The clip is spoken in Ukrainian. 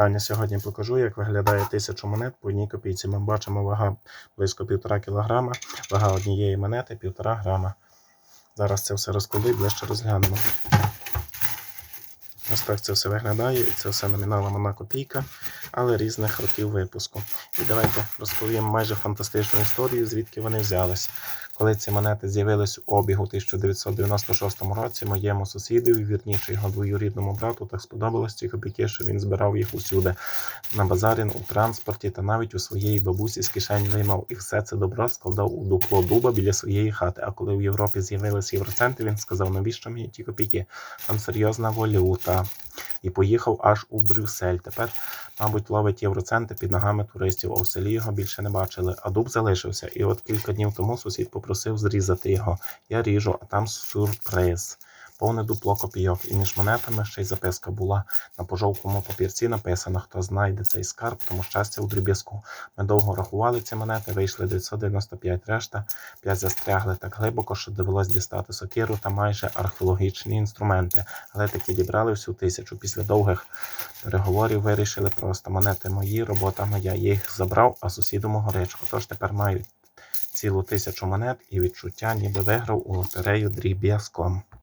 Вітання сьогодні покажу, як виглядає тисячу монет по одній копійці. Ми бачимо вага близько 1,5 кг, вага однієї монети 1,5 грама. Зараз це все розкладу і ближче розглянемо. Ось так це все виглядає, і це все номіналом одна копійка, але різних років випуску. І давайте розповім майже фантастичну історію, звідки вони взялись. Коли ці монети з'явились у обігу у 1996 році, моєму сусідові, вірніше його двоюрідному брату, так сподобалось ці копійки, що він збирав їх усюди на базарі, у транспорті та навіть у своєї бабусі з кишень виймав. І все це добро складав у дупло дуба біля своєї хати. А коли в Європі з'явились євроценти, він сказав, навіщо мені ті копійки? Там серйозна валюта. І поїхав аж у Брюссель. Тепер, мабуть, ловить євроценти під ногами туристів, а в селі його більше не бачили. А дуб залишився. І от кілька днів тому сусід попросив зрізати його. Я ріжу, а там сюрприз. Повне дупло копійок. І між монетами ще й записка була. На пожовклому папірці написано, хто знайде цей скарб, тому щастя у дріб'язку. Ми довго рахували ці монети, вийшли 995 решта. П'ять застрягли так глибоко, що довелось дістати сокиру та майже археологічні інструменти. Але таки дібрали всю тисячу. Після довгих переговорів вирішили просто монети мої, робота моя. Їх забрав, а сусіду мого речку. Тож тепер маю цілу тисячу монет і відчуття, ніби виграв у лотерею дріб'язком.